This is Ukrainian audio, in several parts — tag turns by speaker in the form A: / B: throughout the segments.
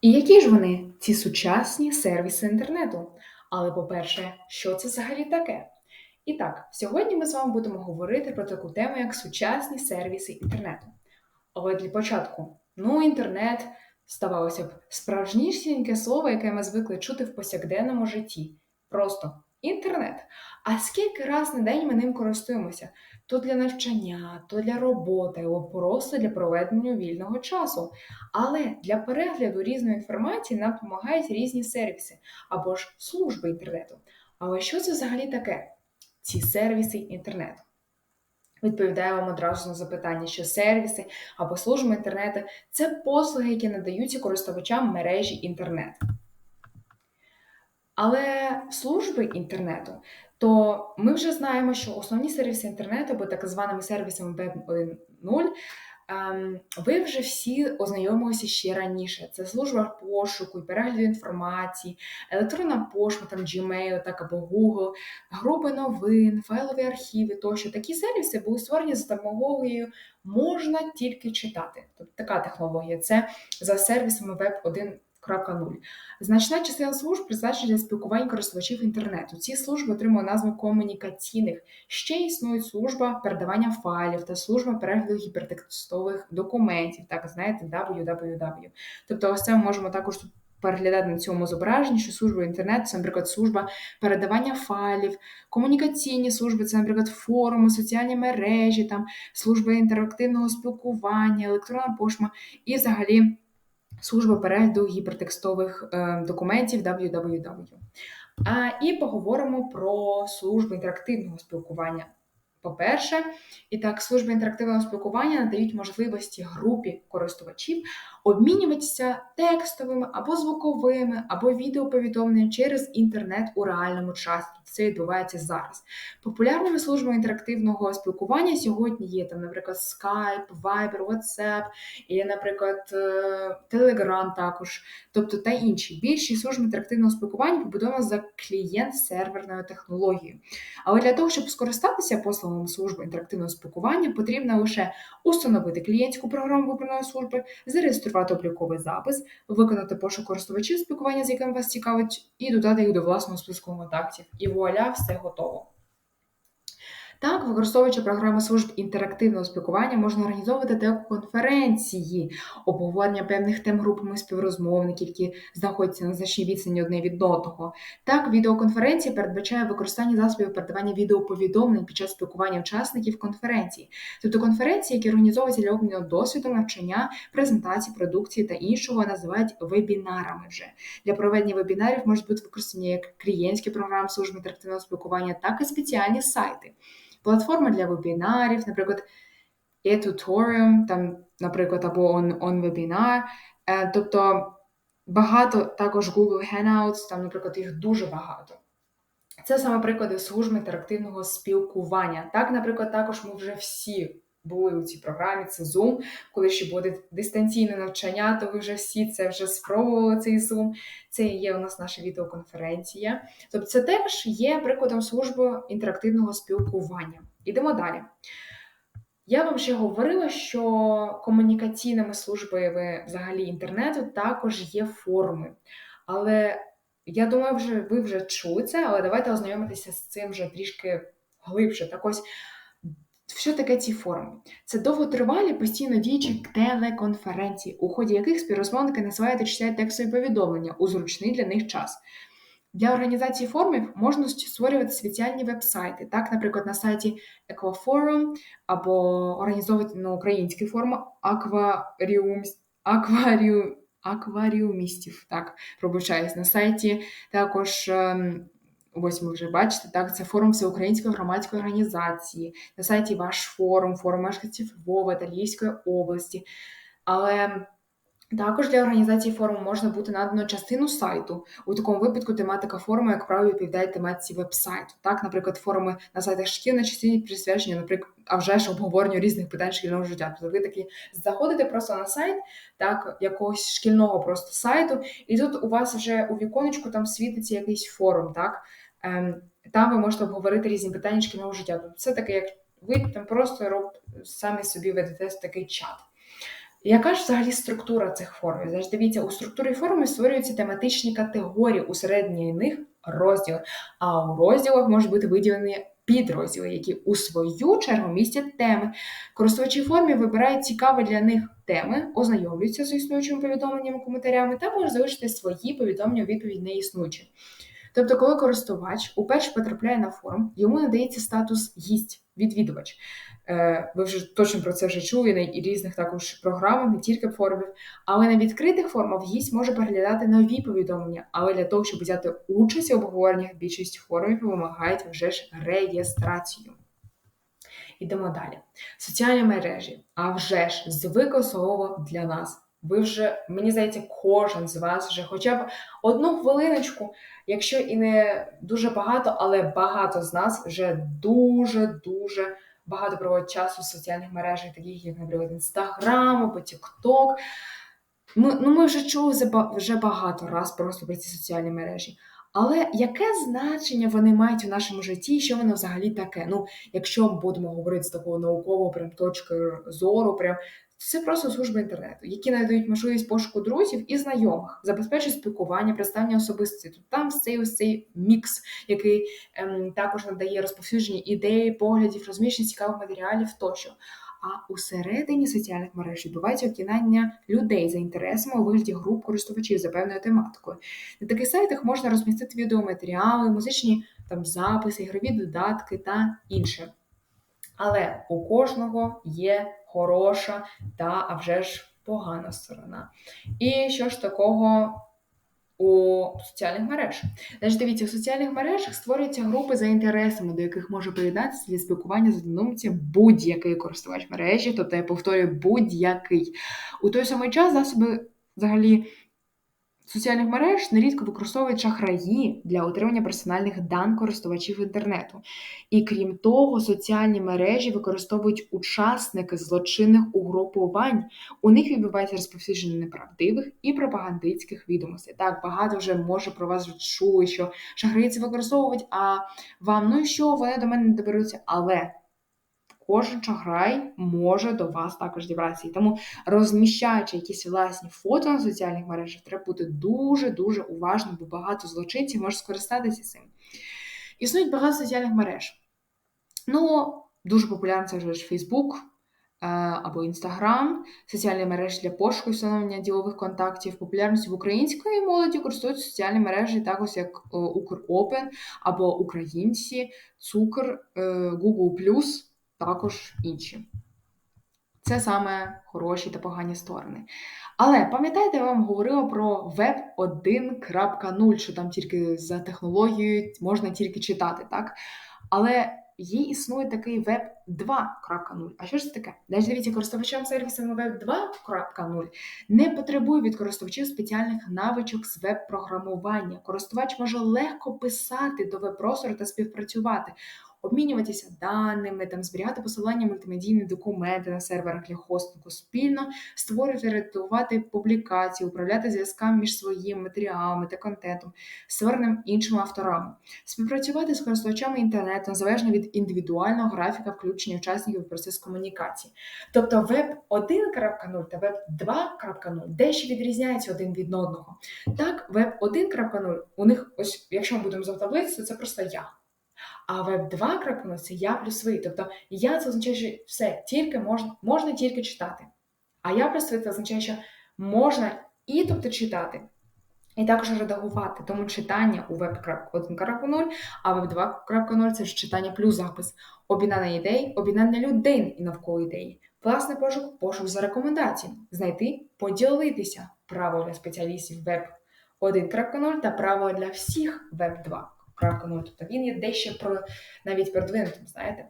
A: І які ж вони, ці сучасні сервіси інтернету? Але, по-перше, що це взагалі таке? І так, сьогодні ми з вами будемо говорити про таку тему, як сучасні сервіси інтернету. Але для початку, ну, інтернет, здавалося б, справжнісіньке слово, яке ми звикли чути в повсякденному житті. Просто інтернет. А скільки раз на день ми ним користуємося? То для навчання, то для роботи, або просто для проведення вільного часу. Але для перегляду різної інформації нам допомагають різні сервіси або ж служби інтернету. Але що це взагалі таке? Ці сервіси інтернету? Відповідаю вам одразу на запитання, що сервіси або служби інтернету це послуги, які надаються користувачам мережі інтернет. Але служби інтернету, то ми вже знаємо, що основні сервіси інтернету, або так званими сервісами Web 1.0, ем, ви вже всі ознайомилися ще раніше. Це служба пошуку і перегляду інформації, електронна пошта, там Gmail, так або Google, групи новин, файлові архіви тощо. Такі сервіси були створені за допомогою можна тільки читати. Тобто така технологія. Це за сервісами Web 1. 2.0. Значна частина служб призначена для спілкування користувачів інтернету. Ці служби отримали назву комунікаційних. Ще існує служба передавання файлів та служба перегляду гіпертекстових документів, так знаєте, www. Тобто, ось це ми можемо також тут. Переглядати на цьому зображенні, що служба інтернету це, наприклад, служба передавання файлів, комунікаційні служби, це, наприклад, форуми, соціальні мережі, там служби інтерактивного спілкування, електронна пошта і взагалі служба перегляду гіпертекстових е, документів www. І поговоримо про службу інтерактивного спілкування. По-перше, і так, служби інтерактивного спілкування надають можливості групі користувачів обмінюватися текстовими або звуковими, або відеоповідомленнями через інтернет у реальному часі. Це відбувається зараз. Популярними службами інтерактивного спілкування сьогодні є там, наприклад, Skype, Viber, WhatsApp, і, наприклад, е, Telegram також, тобто та інші. Більшість служб інтерактивного спілкування побудовано за клієнт-серверною технологією. Але для того, щоб скористатися послугами служби інтерактивного спілкування, потрібно лише установити клієнтську програму вибраної служби, зареєструвати обліковий запис, виконати пошук користувачів спілкування, з яким вас цікавить, і додати їх до власного списку контактів. І вуаля, все готово. Так, використовуючи програми служб інтерактивного спілкування, можна організовувати телеконференції, обговорення певних тем групами співрозмовників, які знаходяться на значній відстані одне від одного. Так, відеоконференція передбачає використання засобів передавання відеоповідомлень під час спілкування учасників конференції, тобто конференції, які організовуються для обміну досвідом, навчання, презентації, продукції та іншого, називають вебінарами. Вже для проведення вебінарів можуть бути використані як клієнтські програми служби інтерактивного спілкування, так і спеціальні сайти платформи для вебінарів, наприклад, e-tutorium, там, наприклад, або он-вебінар. тобто багато також Google Hangouts, там, наприклад, їх дуже багато. Це саме приклади служби інтерактивного спілкування. Так, наприклад, також ми вже всі були у цій програмі, це Zoom, коли ще буде дистанційне навчання, то ви вже всі це вже спробували цей Zoom. Це є у нас наша відеоконференція. Тобто, це теж є прикладом служби інтерактивного спілкування. Ідемо далі. Я вам ще говорила, що комунікаційними службами взагалі інтернету також є форми. Але я думаю, вже ви вже чули це, але давайте ознайомитися з цим вже трішки глибше. Так ось що таке ці форуми? Це довготривалі постійно діючі телеконференції, у ході яких співрозмовники насилають та читають текстові повідомлення у зручний для них час. Для організації форумів можна створювати спеціальні веб-сайти. Так, наприклад, на сайті Equaforum або організовувати на український форум акваріум, акваріум, акваріумістів. Так, пробачаюсь на сайті також. Ем, Ось ви вже бачите, так, це форум Всеукраїнської громадської організації, на сайті Ваш форум, форум мешканців Львова та Львівської області. Але також для організації форуму можна бути надано частину сайту. У такому випадку тематика форуму, як правило, відповідає тематиці веб-сайту. Так, наприклад, форуми на сайтах шкіл на частині присвячені, наприклад, а вже ж обговоренню різних питань шкільного життя. Тобто ви такі заходите просто на сайт, так, якогось шкільного просто сайту, і тут у вас вже у віконечку там світиться якийсь форум, так. Ем, там ви можете обговорити різні питання шкільного життя. Тобто це таке, як ви там просто роб, самі собі ведете такий чат. Яка ж взагалі структура цих формів? Значить, дивіться, у структурі форми створюються тематичні категорії, усередині них розділи, а у розділах можуть бути виділені підрозділи, які у свою чергу містять теми. Користувачі формі вибирають цікаві для них теми, ознайомлюються з існуючими повідомленнями, коментарями та можуть залишити свої повідомлення у відповідь на існуючі. Тобто, коли користувач уперше потрапляє на форум, йому надається статус гість, відвідувач. Е, ви вже точно про це вже чули на різних також програмах, не тільки форумів. Але на відкритих форумах гість може переглядати нові повідомлення. Але для того, щоб взяти участь у обговореннях, більшість форумів вимагають вже ж реєстрацію. Ідемо далі. Соціальні мережі, а вже ж звикло слово для нас. Ви вже, мені здається, кожен з вас вже хоча б одну хвилиночку, якщо і не дуже багато, але багато з нас вже дуже-дуже багато проводять часу в соціальних мережах, таких як, наприклад, Інстаграм або Тікток. Ми, ну, ми вже чули вже багато раз просто про ці соціальні мережі. Але яке значення вони мають у нашому житті, і що воно взагалі таке? Ну, якщо ми будемо говорити з такого наукового прям точки зору, прям це просто служби інтернету, які надають можливість пошуку друзів і знайомих, забезпечують спілкування, представлення особистості. Тут там цей ось цей мікс, який ем, також надає розповсюдження ідеї, поглядів, розміщення цікавих матеріалів тощо. А усередині соціальних мереж відбувається об'єднання людей за інтересами у вигляді груп користувачів за певною тематикою. На таких сайтах можна розмістити відеоматеріали, музичні там записи, ігрові додатки та інше. Але у кожного є хороша та а вже ж погана сторона. І що ж такого у соціальних мережах? Значить, дивіться, у соціальних мережах створюються групи за інтересами, до яких може приєднатися для спілкування з однодумцем будь-який користувач мережі, тобто я повторюю будь-який. У той самий час засоби взагалі соціальних мереж нерідко використовують шахраї для отримання персональних дан користувачів інтернету. І крім того, соціальні мережі використовують учасники злочинних угрупувань. У них відбувається розповсюдження неправдивих і пропагандистських відомостей. Так, багато вже може про вас чули, що шахраї це використовують, а вам ну і що, вони до мене не доберуться. Але кожен шахрай може до вас також дібратися. І тому, розміщаючи якісь власні фото на соціальних мережах, треба бути дуже-дуже уважним, бо багато злочинців може скористатися цим. Існують багато соціальних мереж. Ну, дуже популярно це вже ж Facebook е, або Instagram, соціальні мережі для пошуку встановлення ділових контактів, популярністю в української молоді користуються соціальні мережі, також як е, Укроpen або Українці, Цукр, е, Google+ також інші. Це саме хороші та погані сторони. Але пам'ятаєте, я вам говорила про Web 1.0, що там тільки за технологією можна тільки читати, так? Але є існує такий Web 2.0. А що ж це таке? Далі дивіться, користувачам сервісами Web 2.0 не потребує від користувачів спеціальних навичок з веб-програмування. Користувач може легко писати до веб-простору та співпрацювати обмінюватися даними, там зберігати посилання мультимедійні документи на серверах для хостингу спільно, створювати, редагувати публікації, управляти зв'язками між своїми матеріалами та контентом, створеним іншими авторами, співпрацювати з користувачами інтернету незалежно від індивідуального графіка включення учасників в процес комунікації. Тобто веб 1.0 та веб 2.0 дещо відрізняються один від одного. Так, веб 1.0 у них, ось, якщо ми будемо завтаблитися, то це просто я. А веб 2.0 це я плюс ви. Тобто я це означає, що все, тільки можна можна тільки читати. А я плюс ви це означає, що можна і тобто читати, і також редагувати. Тому читання у веб 1.0, а веб 2.0 це ж читання плюс запис, обмінання ідей, обмінання людей і навколо ідеї. Власний пошук, пошук за рекомендації, знайти, поділитися право для спеціалістів веб 1.0 та право для всіх веб 2. 2.0. Тобто він є дещо про навіть продвинутим, знаєте.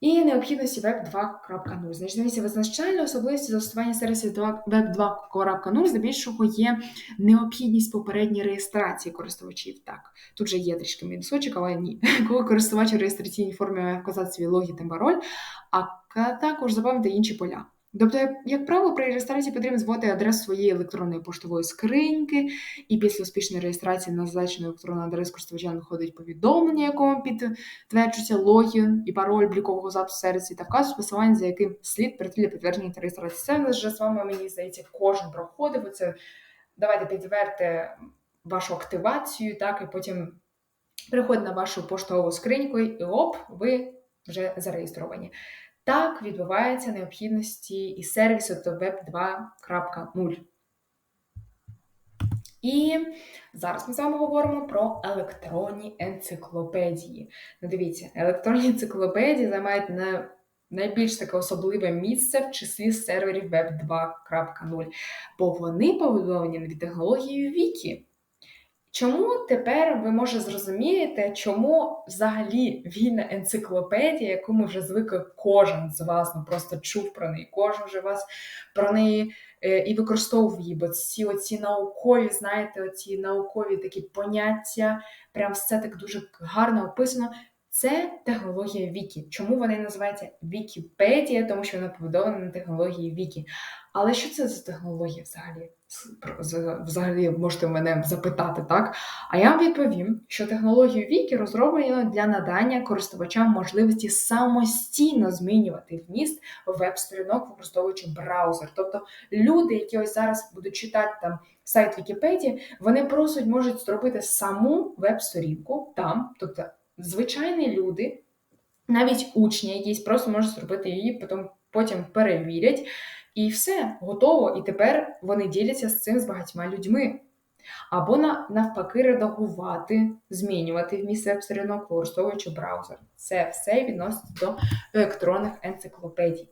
A: І необхідності Web 2.0. Значить, дивіться, визначальна особливості застосування сервісів Web 2.0 здебільшого є необхідність попередньої реєстрації користувачів. Так, тут же є трішки мінусочок, але ні. Коли користувач у реєстраційній формі має вказати свій логін та пароль, а також заповнити інші поля. Тобто, як, правило, при реєстрації потрібно зводити адресу своєї електронної поштової скриньки, і після успішної реєстрації на зазначену електронну адресу користувача надходить повідомлення, якому підтверджується логін і пароль блікового запису сервісу та вказує посилання, за яким слід прийти для підтвердження та реєстрації. Це вже з вами, мені здається, кожен проходив. Оце давайте підтвердьте вашу активацію, так, і потім приходить на вашу поштову скриньку, і оп, ви вже зареєстровані. Так відбувається необхідності і сервісу до Web 2.0. І зараз ми з вами говоримо про електронні енциклопедії. Ну, Дивіться, електронні енциклопедії займають на найбільш таке особливе місце в числі серверів Web 2.0, бо вони побудовані від технології Wiki. Чому тепер ви може зрозумієте, чому взагалі вільна енциклопедія, яку ми вже звикли кожен з вас ну просто чув про неї, кожен вже вас про неї е, і використовував її, бо ці оці наукові, знаєте, оці наукові такі поняття, прям все так дуже гарно описано. Це технологія Вікі. Чому вона називається Вікіпедія? Тому що вона побудована на технології Вікі. Але що це за технологія взагалі? Взагалі можете мене запитати, так? А я вам відповім, що технологія Вікі розроблена для надання користувачам можливості самостійно змінювати вміст веб-сторінок, використовуючи браузер. Тобто люди, які ось зараз будуть читати там сайт Вікіпедії, вони просто можуть зробити саму веб-сторінку там, тобто звичайні люди, навіть учні якісь просто можуть зробити її, потім, потім перевірять. І все, готово. І тепер вони діляться з цим з багатьма людьми. Або навпаки, редагувати, змінювати вміст веб-сторінок, використовуючи браузер. Це все відноситься до електронних енциклопедій.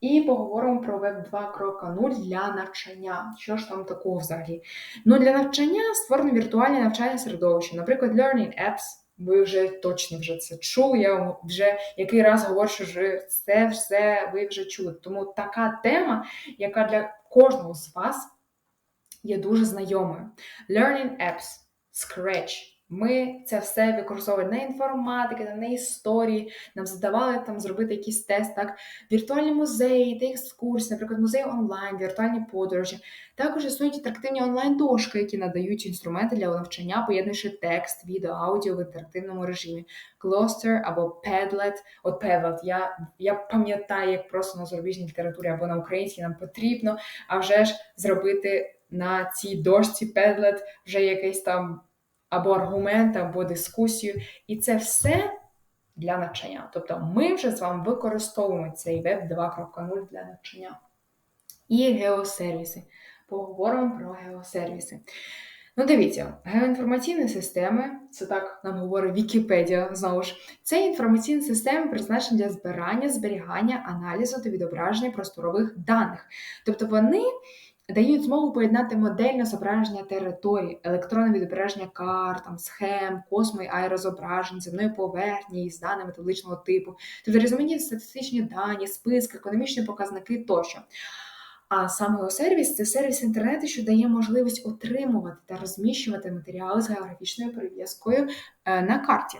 A: І поговоримо про Web 2.0 для навчання. Що ж там такого взагалі? Ну, Для навчання створено віртуальне навчальне середовище, наприклад, Learning Apps. Ви вже точно вже це чули. Я вже який раз говорю, що вже це все ви вже чули. Тому така тема, яка для кожного з вас є дуже знайомою. Learning Apps, Scratch. Ми це все використовували на інформатики, на історії. Нам задавали там зробити якийсь тест, так, віртуальні музеї, та екскурсії, наприклад, музей онлайн, віртуальні подорожі. Також існують інтерактивні онлайн-дошки, які надають інструменти для навчання, поєднуючи текст, відео, аудіо в інтерактивному режимі. Cluster або Padlet. От Padlet, я я пам'ятаю, як просто на зарубіжній літературі або на українській нам потрібно, а вже ж зробити на цій дошці Padlet вже якийсь там або аргумент, або дискусію. І це все для навчання. Тобто ми вже з вами використовуємо цей веб 2.0 для навчання. І геосервіси. Поговоримо про геосервіси. Ну, дивіться, геоінформаційні системи, це так нам говорить Вікіпедія, знову ж, це інформаційні системи призначені для збирання, зберігання, аналізу та відображення просторових даних. Тобто вони дають змогу поєднати модельне зображення території, електронне відображення карт, там, схем, космо і аерозображень, земної поверхні з даними табличного типу, тобто різноманітні статистичні дані, списки, економічні показники тощо. А сам геосервіс це сервіс інтернету, що дає можливість отримувати та розміщувати матеріали з географічною прив'язкою е, на карті.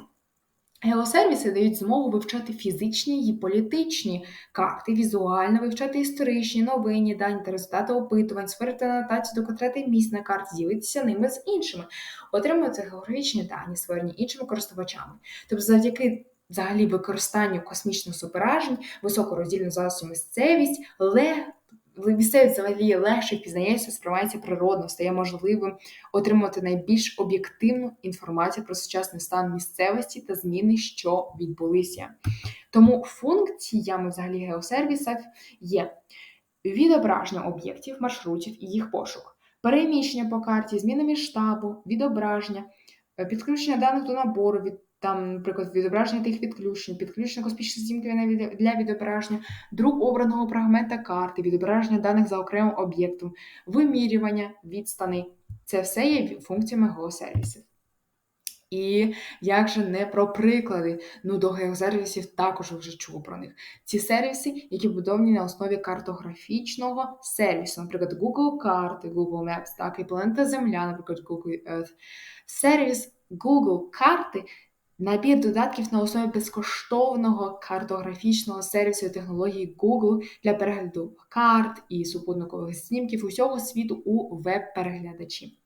A: Геосервіси дають змогу вивчати фізичні і політичні карти, візуально вивчати історичні, новинні, дані та результати опитувань, створити анотацію до конкретних місць на карті, ділитися ними з іншими, отримувати географічні дані, створені іншими користувачами. Тобто, завдяки взагалі використанню космічних суперажень, високороздільну засобу місцевість, легко місцевість взагалі легше пізнається, сприймається природно, стає можливим отримати найбільш об'єктивну інформацію про сучасний стан місцевості та зміни, що відбулися. Тому функціями взагалі геосервісів є відображення об'єктів, маршрутів і їх пошук, переміщення по карті, зміни масштабу, відображення, підключення даних до набору від там, наприклад, відображення тих відключень, підключення космічних знімків для відображення, друк обраного фрагмента карти, відображення даних за окремим об'єктом, вимірювання відстани. Це все є функціями геосервісів. І як же не про приклади, ну до геосервісів також вже чув про них. Ці сервіси, які будовані на основі картографічного сервісу, наприклад, Google карти, Google Maps, так і планета Земля, наприклад, Google Earth. Сервіс Google карти Набір додатків на основі безкоштовного картографічного сервісу технології Google для перегляду карт і супутникових знімків усього світу у веб-переглядачі.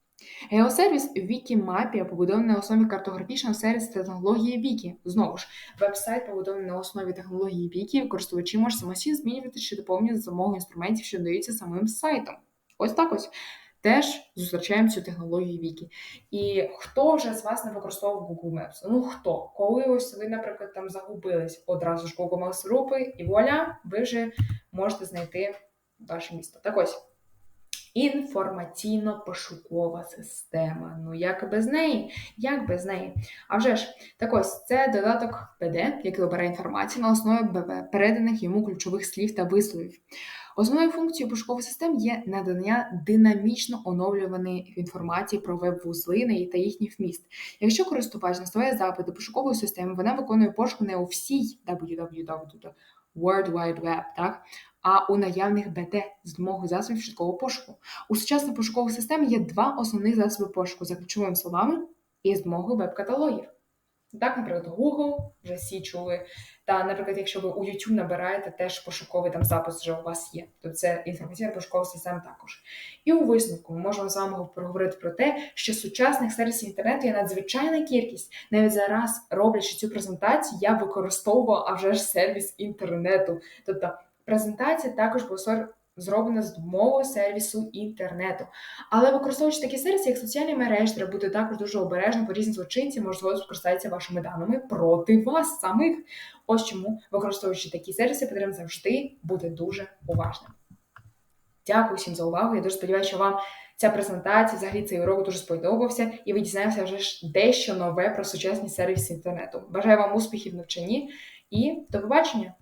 A: Геосервіс Wikimapia побудований на основі картографічного сервісу технології Wiki. Знову ж, веб-сайт побудований на основі технології Wiki, користувачі можуть самостійно змінювати чи доповнювати за інструментів, що даються самим сайтом. Ось так ось. Теж зустрічаємо цю технологію Wiki. І хто вже з вас не використовував Google Maps? Ну хто? Коли ось ви, наприклад, там загубились одразу ж Google Maps групи, і вуаля, ви вже можете знайти ваше місто. Так ось. Інформаційно-пошукова система. Ну, як без неї? Як без неї? А вже ж, так ось це додаток PD, який обирає інформацію на основі переданих йому ключових слів та висловів. Основною функцією пошукових систем є надання динамічно оновлюваної інформації про веб-вузли та їхній вміст. Якщо користувач наставляє запит до пошукової системи, вона виконує пошук не у всій www, World Wide Web, так? а у наявних БТ з допомогою засобів швидкого пошуку. У сучасних пошукових систем є два основних засоби пошуку за ключовими словами і з допомогою веб-каталогів. Так, наприклад, Google, вже всі чули. Та, наприклад, якщо ви у YouTube набираєте, теж пошуковий там запис вже у вас є. Тобто це інформаційна пошукова система також. І у висновку ми можемо з вами поговорити про те, що сучасних сервісів інтернету є надзвичайна кількість. Навіть зараз, роблячи цю презентацію, я використовувала вже ж сервіс інтернету. Тобто презентація також зроблена з допомогою сервісу інтернету. Але використовуючи такі сервіси, як соціальні мережі, треба бути також дуже обережно, бо різні злочинці можуть скористатися вашими даними проти вас самих. Ось чому, використовуючи такі сервіси, потрібно завжди бути дуже уважним. Дякую всім за увагу. Я дуже сподіваюся, що вам ця презентація, взагалі цей урок дуже сподобався, і ви дізнаєтеся вже дещо нове про сучасні сервіси інтернету. Бажаю вам успіхів в навчанні і до побачення!